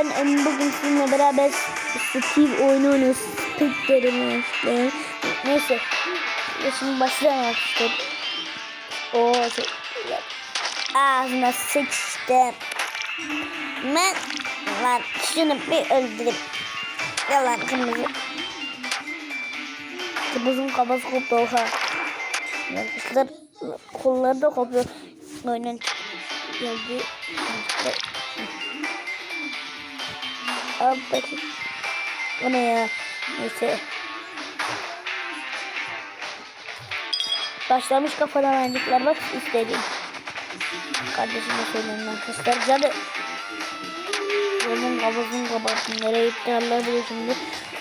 ben em, bugün sizinle beraber Steve oyunu oynuyoruz. Pek derim işte. Neyse. Ya Şimdi başlayalım işte. Çok güzel. Ağzına sıçtım. Ben lan şunu bir öldüreyim. Yalan kırmızı. Kırmızının kafası koptu oha. Arkadaşlar kolları da kopuyor. Oyunun geldi. Abi bakayım. O ne ya? Neyse. Başlamış kafadan aydıklar bak istedim. Kardeşime söyleyeyim arkadaşlar. Cadı. Onun kafasını kapattım. Nereye gitti Allah bilir şimdi.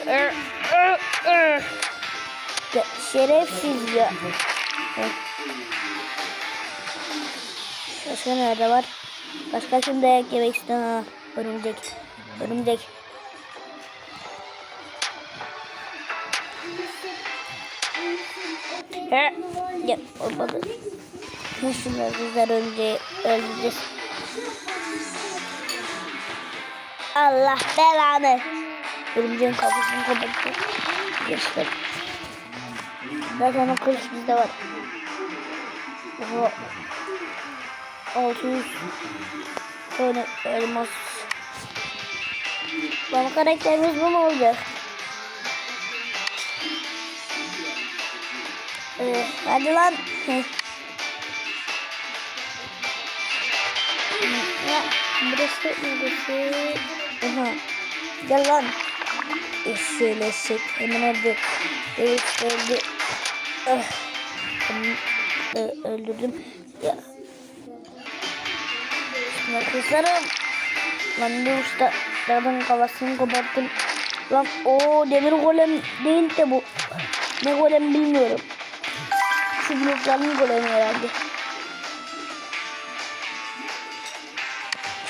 Er, er, er. Şerefsiz ya. Başka nerede var? Başka kim dayak yemek? Ha, örümcek. Örümcek. He. Ya olmadı. Nasıl bizler önce öldüreceğiz. Allah belanı. Örümceğin kafasını kapattı. Geçtim. Zaten o kılıç bizde var. Oha. 600 tane elmas. Bana karakterimiz bu mu olacak? Ee, hadi lan. Ya, burası neresi? Aha. Gel lan. Eşek. Hemen öldü. Evet öldü. Ah. Ö- öldürdüm. Ya. Şimdi kızlarım. Lan bir usta dağdan kafasını koparttım. Lan o demir golem değil de bu. Ne golem bilmiyorum. Şu blokların golemi herhalde.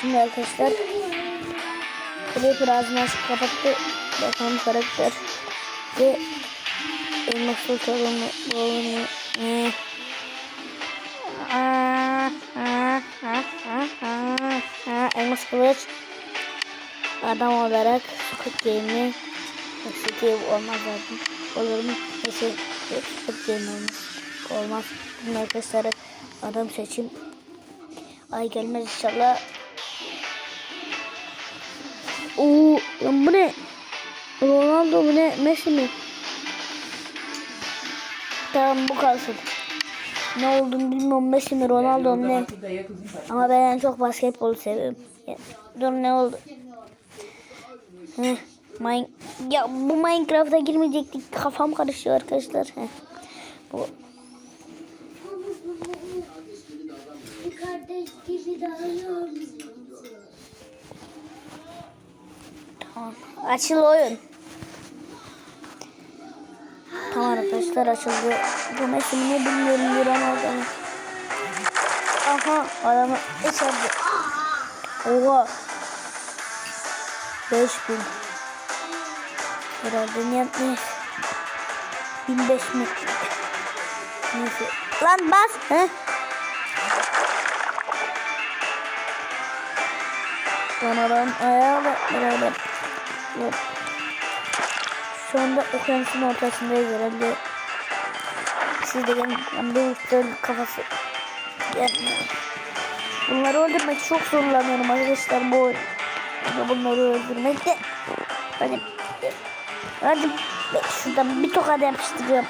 Şimdi arkadaşlar Creeper ağzını açıp kapattı. Bakalım karakter. Ve elmaslı çalımı boğulunu. Ne? Elmas kılıç. Adam olarak Squid Game'i Steve olmaz zaten. Olur mu? Neyse Squid Game olmaz. Olmaz. Bunun arkadaşları adam seçim. Ay gelmez inşallah. Oo, lan bu ne? Ronaldo bu ne? Messi mi? Tamam bu kalsın. Ne olduğunu bilmiyorum Messi mi Ronaldo mu ne? Ama ben en çok basketbolu seviyorum. Dur ne oldu? Heh, Mine... Ya bu Minecraft'a girmeyecektik. Kafam karışıyor arkadaşlar. Bu. Tamam. Açıl oyun. Tamam arkadaşlar açıldı. Bu mesele ne bilmiyorum bir an. Aha adamı içeride. Oha. 5000. Herhalde ne? 1005 mi? Neyse. Lan bas. He? Sonradan ayağla beraber. Yok. Şu anda okyanusun ortasındayız herhalde. Siz de gelin. Ben uçtan kafası. Gelmiyor. Bunları öldürmek çok zorlanıyorum arkadaşlar bu oyun. Ama Bunları öldürmekte. Hadi. Hadi. Şuradan bir tokat yapıştırıyorum.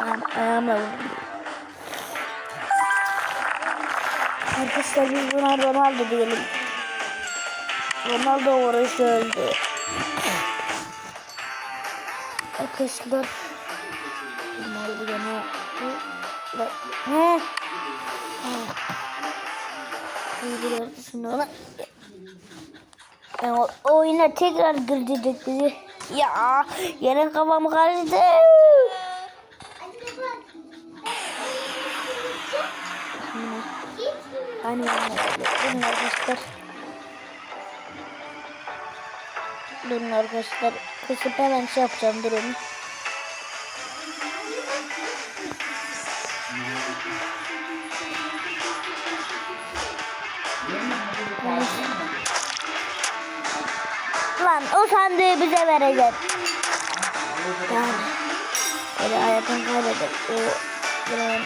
Ayağım, ayağımla vurdum. Arkadaşlar biz buna Ronaldo diyelim. Ronaldo uğraşı öldü. Arkadaşlar Ronaldo Dışında ona yani o, oyuna tekrar girecek bizi. Ya yine kafam karıştı. Hani durun arkadaşlar. Durun arkadaşlar. Kısıp hemen şey yapacağım durun. Lan o sandığı bize verecek. Yani böyle hayatını kaybedecek. O yani.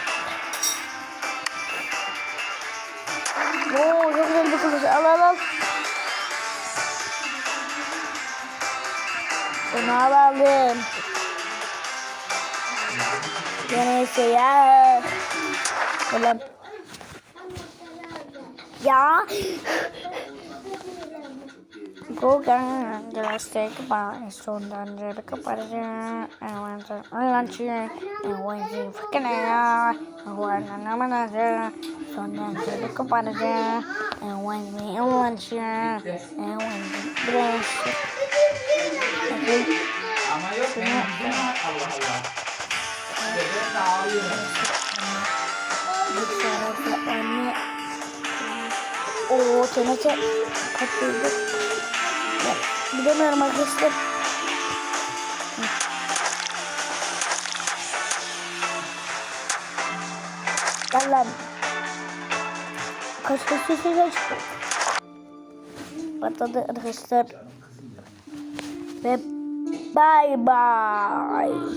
Oo çok güzel bir kılıç. Al al al. Bunu alalım. Neyse ya. Ulan. Ya. Dogan just take a bite and so down there because I went to lunch and when you freaking out and when I'm another so down there because I and when we in lunch and when the bless I'm o teneke katıldı ya, bilemiyorum arkadaşlar. Gel lan. Kaç kaç kaç kaç. Patladı arkadaşlar. Ve bye bye.